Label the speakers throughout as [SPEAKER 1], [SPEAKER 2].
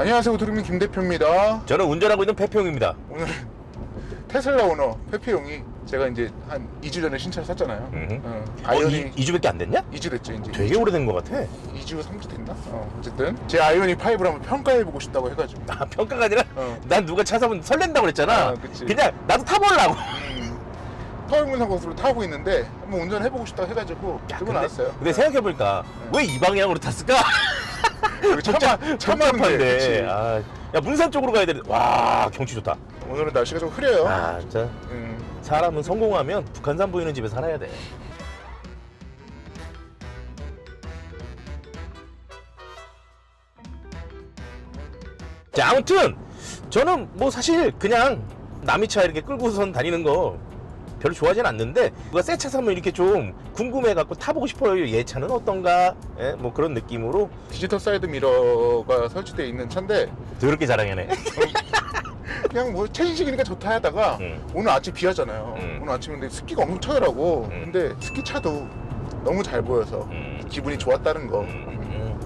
[SPEAKER 1] 안녕하세요 드림민 김 대표입니다.
[SPEAKER 2] 저는 운전하고 있는 배평입니다.
[SPEAKER 1] 오늘 테슬라 오너 페페용이 제가 이제 한 2주 전에 신차를 샀잖아요.
[SPEAKER 2] 음흠.
[SPEAKER 1] 어,
[SPEAKER 2] 어,
[SPEAKER 1] 아이오닉
[SPEAKER 2] 이, 2주밖에 안 됐냐?
[SPEAKER 1] 2주 됐죠 이제.
[SPEAKER 2] 되게 오래된 것 같아.
[SPEAKER 1] 2주 3주 됐나? 어, 어쨌든 제 아이오닉 5를 한번 평가해 보고 싶다고 해가지고.
[SPEAKER 2] 아, 평가가 아니라
[SPEAKER 1] 어.
[SPEAKER 2] 난 누가 차 사면 설렌다고 그랬잖아.
[SPEAKER 1] 아, 그치.
[SPEAKER 2] 냥 나도 타보려고.
[SPEAKER 1] 음, 서울문산 고속도로 타고 있는데 한번 운전해 보고 싶다고 해가지고 들고 나왔어요.
[SPEAKER 2] 근데 생각해보니까 왜 이 방향으로 탔을까?
[SPEAKER 1] 여기.
[SPEAKER 2] 복잡한데.
[SPEAKER 1] 그치?
[SPEAKER 2] 아, 야 문산 쪽으로 가야 되는데 와 경치 좋다.
[SPEAKER 1] 오늘은 날씨가 좀 흐려요.
[SPEAKER 2] 아 진짜
[SPEAKER 1] 음,
[SPEAKER 2] 사람은 성공하면 북한산 보이는 집에 살아야 돼. 자 아무튼 저는 뭐 사실 그냥 남의 차 이렇게 끌고선 다니는 거 별로 좋아하진 않는데 누가 새 차 사면 이렇게 좀 궁금해갖고 타보고 싶어요 얘 차는 어떤가 예, 뭐 그런 느낌으로
[SPEAKER 1] 디지털 사이드 미러가 설치되어 있는 차인데
[SPEAKER 2] 더럽게 자랑하네
[SPEAKER 1] 그냥 뭐 최신식이니까 좋다 하다가
[SPEAKER 2] 음.
[SPEAKER 1] 오늘 아침 비 왔잖아요.
[SPEAKER 2] 음.
[SPEAKER 1] 오늘 아침에 근데 습기가 엄청 차더라고.
[SPEAKER 2] 음.
[SPEAKER 1] 근데 스키 차도 너무 잘 보여서
[SPEAKER 2] 음.
[SPEAKER 1] 기분이 좋았다는 거.
[SPEAKER 2] 음.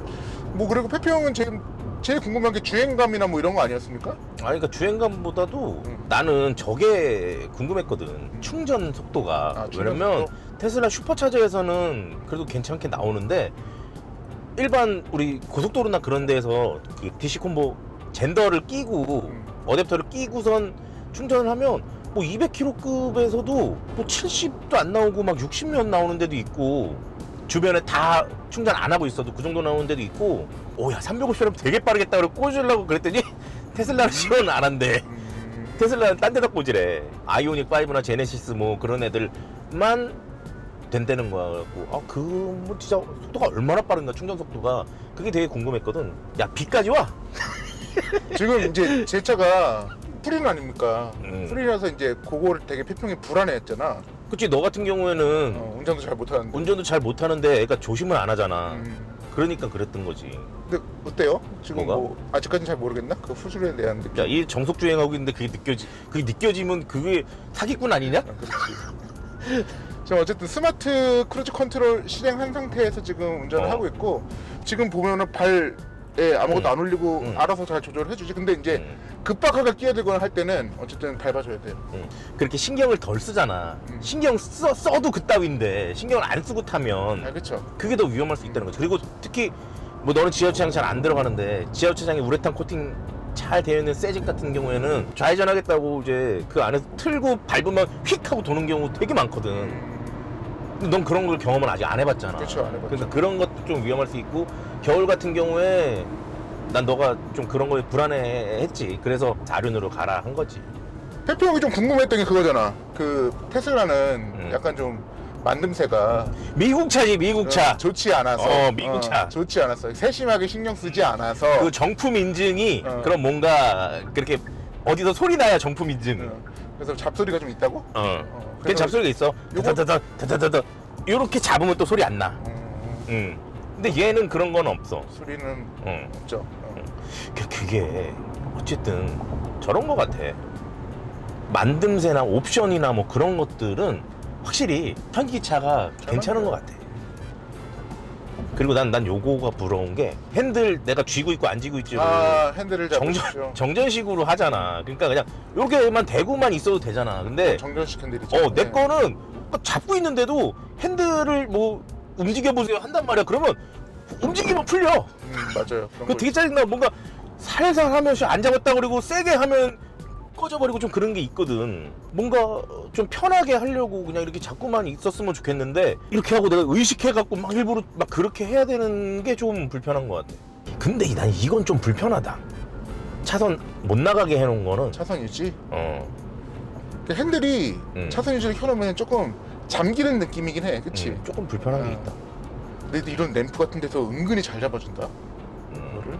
[SPEAKER 1] 뭐 그리고 페페 형은 지금 제일 궁금한 게 주행감이나 뭐 이런 거 아니었습니까?
[SPEAKER 2] 아니 그러니까 주행감보다도
[SPEAKER 1] 음.
[SPEAKER 2] 나는 저게 궁금했거든 충전 속도가
[SPEAKER 1] 아, 충전
[SPEAKER 2] 왜냐면? 테슬라 슈퍼차저에서는 그래도 괜찮게 나오는데 일반 우리 고속도로나 그런 데에서 그 DC 콤보 젠더를 끼고
[SPEAKER 1] 음.
[SPEAKER 2] 어댑터를 끼고선 충전을 하면 뭐 200km급에서도 뭐 70도 안 나오고 막 60몇 나오는 데도 있고 주변에 다 충전 안 하고 있어도 그 정도 나오는 데도 있고 오야 350km 되게 빠르겠다 그래 꽂으려고 그랬더니 테슬라는 지원 안 한대.
[SPEAKER 1] 음,
[SPEAKER 2] 테슬라는 딴 데다 꽂으래. 아이오닉 5나 제네시스 뭐 그런 애들만 된다는 거야 아그 뭐 진짜 속도가 얼마나 빠른가 충전 속도가. 그게 되게 궁금했거든. 야 비까지 와!
[SPEAKER 1] 지금 이제 제 차가 프린 아닙니까?
[SPEAKER 2] 음.
[SPEAKER 1] 프린이라서 이제 그거를 되게 페페형이 불안해했잖아.
[SPEAKER 2] 그치 너 같은 경우에는
[SPEAKER 1] 어, 운전도 잘 못하는데.
[SPEAKER 2] 운전도 잘 못하는데 그러니까 조심을 안 하잖아.
[SPEAKER 1] 음,
[SPEAKER 2] 그러니까 그랬던 거지
[SPEAKER 1] 근데 어때요? 지금
[SPEAKER 2] 뭐가?
[SPEAKER 1] 뭐 아직까지는 잘 모르겠나? 그 후술에 대한 느낌.
[SPEAKER 2] 야 이 정속 주행하고 있는데 그게 느껴지 그게 느껴지면 그게 사기꾼 아니냐?
[SPEAKER 1] 아, 그렇지. 지금 어쨌든 스마트 크루즈 컨트롤 실행한 상태에서 지금 운전을
[SPEAKER 2] 어.
[SPEAKER 1] 하고 있고 지금 보면은 발 에 아무것도
[SPEAKER 2] 음.
[SPEAKER 1] 안 올리고
[SPEAKER 2] 음.
[SPEAKER 1] 알아서 잘 조절을 해주지. 근데 이제
[SPEAKER 2] 음.
[SPEAKER 1] 급박하게 끼어들거나 할 때는 어쨌든 밟아줘야 돼요.
[SPEAKER 2] 응. 그렇게 신경을 덜 쓰잖아.
[SPEAKER 1] 음.
[SPEAKER 2] 신경 써, 써도 그따위인데 신경을 안 쓰고
[SPEAKER 1] 아
[SPEAKER 2] 타면
[SPEAKER 1] 그렇죠.
[SPEAKER 2] 그게 더 위험할 수 있다는 거지. 그리고 특히 뭐 너는 지하주차장 잘 안 들어가는데 지하주차장에 우레탄 코팅 잘 되어 있는 새집 같은 경우에는 좌회전하겠다고 이제 그 안에서 틀고 밟으면 휙 하고 도는 경우 되게 많거든. 근데 넌 그런 걸 경험을 아직 안 해봤잖아.
[SPEAKER 1] 그렇죠, 안 해봤죠.
[SPEAKER 2] 그러니까 그런 것도 좀 위험할 수 있고 겨울 같은 경우에 난 너가 좀 그런 거에 불안해했지. 그래서 자륜으로 가라 한 거지.
[SPEAKER 1] 페페 형이 좀 궁금했던 게 그거잖아. 그 테슬라는
[SPEAKER 2] 음.
[SPEAKER 1] 약간 좀 만듦새가
[SPEAKER 2] 미국 차지 미국 차.
[SPEAKER 1] 어, 좋지 않아서
[SPEAKER 2] 어, 미국 차.
[SPEAKER 1] 좋지 않았어. 세심하게 신경 쓰지 않아서
[SPEAKER 2] 그 정품 인증이
[SPEAKER 1] 어.
[SPEAKER 2] 그런 뭔가 그렇게 어디서 소리 나야 정품 인증.
[SPEAKER 1] 어, 그래서 잡소리가 좀 있다고?
[SPEAKER 2] 어.
[SPEAKER 1] 어,
[SPEAKER 2] 그게 잡소리가 있어.
[SPEAKER 1] 요거-
[SPEAKER 2] 다다다다 다다다다. 요렇게 잡으면 또 소리 안 나.
[SPEAKER 1] 음,
[SPEAKER 2] 응. 근데 얘는 그런 건 없어.
[SPEAKER 1] 소리는
[SPEAKER 2] 응.
[SPEAKER 1] 없죠. 어.
[SPEAKER 2] 그- 그게 어쨌든 저런 거 같아. 만듦새나 옵션이나 뭐 그런 것들은 확실히 현기차가 괜찮은 것 같아. 그리고 난, 난 요거가 부러운 게 핸들 내가 쥐고 있고 안 쥐고 있지를
[SPEAKER 1] 아 핸들을 잡으십시오.
[SPEAKER 2] 정전, 정전식으로 하잖아. 그러니까 그냥 요렇게만 대고만 있어도 되잖아. 근데
[SPEAKER 1] 정전식 핸들이죠.
[SPEAKER 2] 어, 내
[SPEAKER 1] 네.
[SPEAKER 2] 거는 잡고 있는데도 핸들을 뭐 움직여 보세요 한단 말이야. 그러면 움직이면 풀려.
[SPEAKER 1] 음, 맞아요. 그런
[SPEAKER 2] 그거
[SPEAKER 1] 거
[SPEAKER 2] 되게 짜증나. 뭔가 살살 하면서 안 잡았다 그리고 세게 하면 꺼져버리고 좀 그런 게 있거든. 뭔가 좀 편하게 하려고 그냥 이렇게 자꾸만 있었으면 좋겠는데 이렇게 하고 내가 의식해갖고 막 일부러 막 그렇게 해야 되는 게 좀 불편한 것 같아. 근데 난 이건 좀 불편하다. 차선 못 나가게 해놓은 거는
[SPEAKER 1] 차선 유지.
[SPEAKER 2] 어
[SPEAKER 1] 그 핸들이
[SPEAKER 2] 음.
[SPEAKER 1] 차선 유지를 켜놓으면 조금 잠기는 느낌이긴 해. 그치?
[SPEAKER 2] 음, 조금 불편한 게
[SPEAKER 1] 어.
[SPEAKER 2] 있다.
[SPEAKER 1] 근데 이런 램프 같은 데서 은근히 잘 잡아준다.
[SPEAKER 2] 음.
[SPEAKER 1] 이거를.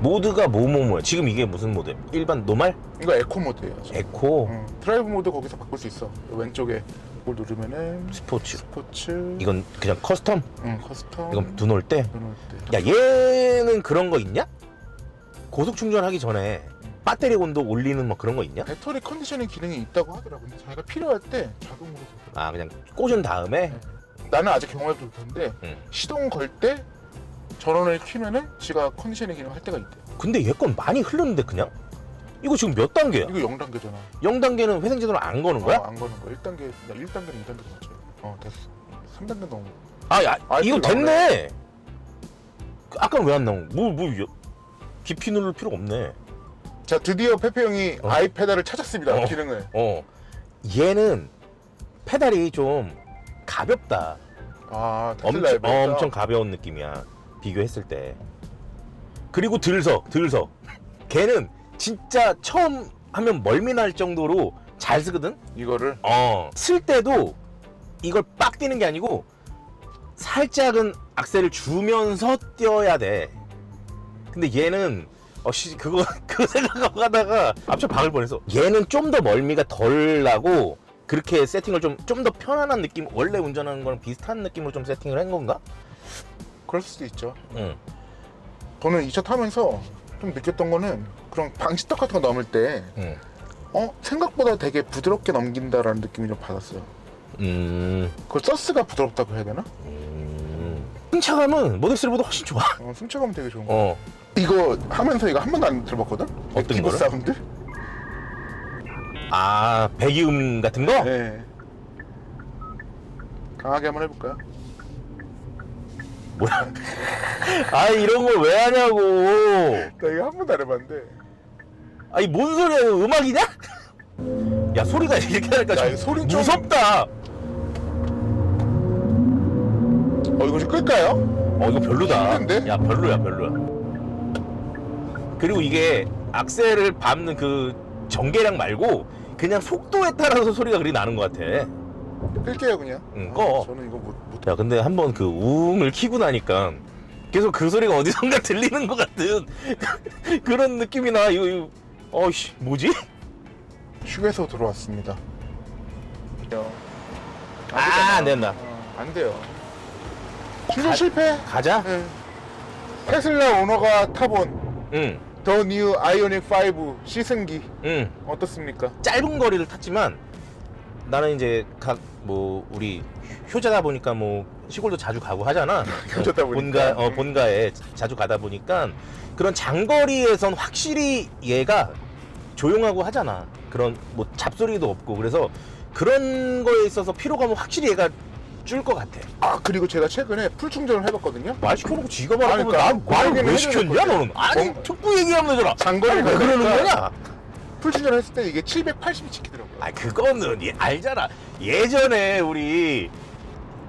[SPEAKER 2] 모드가 뭐뭐뭐야? 지금 이게 무슨 모드? 일반 노말?
[SPEAKER 1] 이거 에코 모드예요. 지금.
[SPEAKER 2] 에코?
[SPEAKER 1] 음, 드라이브 모드 거기서 바꿀 수 있어. 왼쪽에 이걸 누르면은
[SPEAKER 2] 스포츠?
[SPEAKER 1] 스포츠.
[SPEAKER 2] 이건 그냥 커스텀?
[SPEAKER 1] 응, 커스텀.
[SPEAKER 2] 이건 두놀 때?
[SPEAKER 1] 눈올 때.
[SPEAKER 2] 야 얘는 그런 거 있냐? 고속 충전하기 전에 배터리 온도 올리는 뭐 그런 거 있냐?
[SPEAKER 1] 배터리 컨디셔닝 기능이 있다고 하더라고. 근데 자기가 필요할 때 자동으로 되더라고.
[SPEAKER 2] 아 그냥 꽂은 다음에
[SPEAKER 1] 나는 아직 경험해도 못했는데
[SPEAKER 2] 음.
[SPEAKER 1] 시동 걸 때 전원을 키면은 지가 컨디셔닝 기능 할 때가 있대.
[SPEAKER 2] 근데 얘 건 많이 흐르는데 그냥? 이거 지금 몇 단계야?
[SPEAKER 1] 이거 0단계잖아
[SPEAKER 2] 0단계는 회생제도를 안 거는 거야?
[SPEAKER 1] 어, 안 거는 거야 1단계 나 1단계는 2단계 맞죠 어 됐어 3단계 넘어
[SPEAKER 2] 아, 야,
[SPEAKER 1] 아,
[SPEAKER 2] 이거 됐네. 아까 는 왜 안 나온? 뭐, 뭐, 여- 깊이 누를 필요가 없네.
[SPEAKER 1] 자 드디어 페페 형이
[SPEAKER 2] 어.
[SPEAKER 1] 아이패드를 찾았습니다
[SPEAKER 2] 어.
[SPEAKER 1] 기능을
[SPEAKER 2] 어, 얘는 페달이 좀 가볍다.
[SPEAKER 1] 아
[SPEAKER 2] 엄청,
[SPEAKER 1] 테슬라의
[SPEAKER 2] 어, 엄청 가벼운 느낌이야. 비교했을 때. 그리고 들서, 들서. 걔는 진짜 처음 하면 멀미 날 정도로 잘 쓰거든?
[SPEAKER 1] 이거를
[SPEAKER 2] 어. 쓸 때도 이걸 빡 뛰는 게 아니고 살짝은 악셀을 주면서 뛰어야 돼. 근데 얘는 어, 씨, 그거, 그거 생각하고 가다가 앞차 박을 뻔했어. 얘는 좀 더 멀미가 덜 나고, 그렇게 세팅을 좀, 좀 더 편안한 느낌, 원래 운전하는 거랑 비슷한 느낌으로 좀 세팅을 한 건가?
[SPEAKER 1] 그럴 수도 있죠
[SPEAKER 2] 응.
[SPEAKER 1] 저는 이 차 타면서 좀 느꼈던 거는 그런 방지턱 같은 거 넘을 때
[SPEAKER 2] 응.
[SPEAKER 1] 어? 생각보다 되게 부드럽게 넘긴다라는 느낌이 좀 받았어요
[SPEAKER 2] 음.
[SPEAKER 1] 그걸 서스가 부드럽다고 해야 되나?
[SPEAKER 2] 음. 승차감은 모델3보다 훨씬 좋아.
[SPEAKER 1] 어, 승차감 되게 좋은 거
[SPEAKER 2] 어.
[SPEAKER 1] 이거 하면서 이거 한 번도 안 들어봤거든?
[SPEAKER 2] 어떤
[SPEAKER 1] 기본
[SPEAKER 2] 거를?
[SPEAKER 1] 사운드?
[SPEAKER 2] 아, 배기음 같은 거?
[SPEAKER 1] 네 강하게 한번 해볼까요?
[SPEAKER 2] 뭐야? 아, 이런 걸왜 하냐고.
[SPEAKER 1] 나 이거 한 번도 안 해봤는데
[SPEAKER 2] 아니 뭔 소리야 이거 음악이냐? 야 소리가 이렇게 하니까
[SPEAKER 1] 야,
[SPEAKER 2] 좀
[SPEAKER 1] 이거 소리 좀-
[SPEAKER 2] 무섭다
[SPEAKER 1] 어 이거 좀 끌까요?
[SPEAKER 2] 어 이거 별로다
[SPEAKER 1] 힘든데?
[SPEAKER 2] 야 별로야 별로야 그리고 이게 악셀을 밟는 그 전개량 말고 그냥 속도에 따라서 소리가 그리 나는 것 같아 야
[SPEAKER 1] 끌게요 그냥
[SPEAKER 2] 응,
[SPEAKER 1] 아,
[SPEAKER 2] 꺼.
[SPEAKER 1] 저는 이거 못, 못
[SPEAKER 2] 근데 한번 그 우웅을 키고 나니까 계속 그 소리가 어디선가 들리는 것 같은 그런 느낌이 나 이거, 이거 어이씨 뭐지?
[SPEAKER 1] 휴게소 들어왔습니다
[SPEAKER 2] 아, 안 된다.
[SPEAKER 1] 어, 안 돼요 충전 실패
[SPEAKER 2] 가자
[SPEAKER 1] 네. 테슬라 오너가 타본
[SPEAKER 2] 응
[SPEAKER 1] 더 뉴 아이오닉 5 시승기
[SPEAKER 2] 응.
[SPEAKER 1] 어떻습니까?
[SPEAKER 2] 짧은 거리를 탔지만 나는 이제 각 뭐 우리 효자다 보니까 뭐 시골도 자주 가고 하잖아.
[SPEAKER 1] 효자다 보니까.
[SPEAKER 2] 본가 어 본가에 자주 가다 보니까 그런 장거리에선 확실히 얘가 조용하고 하잖아. 그런 뭐 잡소리도 없고 그래서 그런 거에 있어서 피로감은 확실히 얘가 줄 것 같아.
[SPEAKER 1] 아 그리고 제가 최근에 풀 충전을 해봤거든요
[SPEAKER 2] 말 시켜놓고 지가
[SPEAKER 1] 아니,
[SPEAKER 2] 말하면
[SPEAKER 1] 그러니까
[SPEAKER 2] 말을 왜 시켰냐 너는? 아니
[SPEAKER 1] 뭐-
[SPEAKER 2] 듣고 얘기하면 되잖아.
[SPEAKER 1] 장거리
[SPEAKER 2] 왜 그러는 거냐?
[SPEAKER 1] 풀 충전했을 때 이게 780이 찍히더라고요
[SPEAKER 2] 아 그거는 얘 알잖아 예전에 우리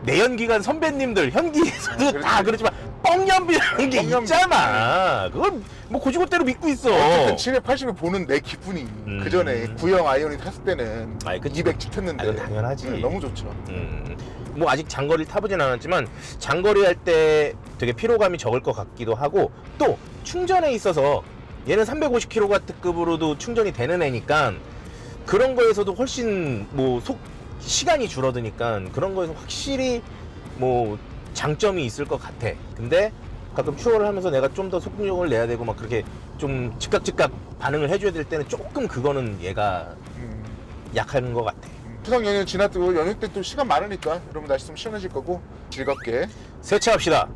[SPEAKER 2] 내연기관 선배님들 현기에서도
[SPEAKER 1] 아.
[SPEAKER 2] 다 그렇지만 뻥연비라는 게
[SPEAKER 1] 뻥연비.
[SPEAKER 2] 있잖아 그걸 뭐 고지고대로 믿고 있어
[SPEAKER 1] 어쨌든 780을 보는 내 기분이
[SPEAKER 2] 음.
[SPEAKER 1] 그 전에 구형 아이오닉 탔을 때는
[SPEAKER 2] 아이, 그치.
[SPEAKER 1] 200 찍혔는데
[SPEAKER 2] 아, 당연하지.
[SPEAKER 1] 네, 너무 좋죠
[SPEAKER 2] 음, 뭐 아직 장거리를 타보진 않았지만 장거리 할 때 되게 피로감이 적을 것 같기도 하고 또 충전에 있어서 얘는 350kW급으로도 충전이 되는 애니까 그런 거에서도 훨씬 뭐 속 시간이 줄어드니까 그런 거에서 확실히 뭐 장점이 있을 것 같아. 근데 가끔 추월을 하면서 내가 좀 더 속력을 내야 되고 막 그렇게 좀 즉각 즉각 반응을 해줘야 될 때는 조금 그거는 얘가
[SPEAKER 1] 음.
[SPEAKER 2] 약한 것 같아.
[SPEAKER 1] 추석 연휴 지났고 연휴 때 또 시간 많으니까 여러분 날씨 좀 시원해질 거고 즐겁게
[SPEAKER 2] 세차합시다.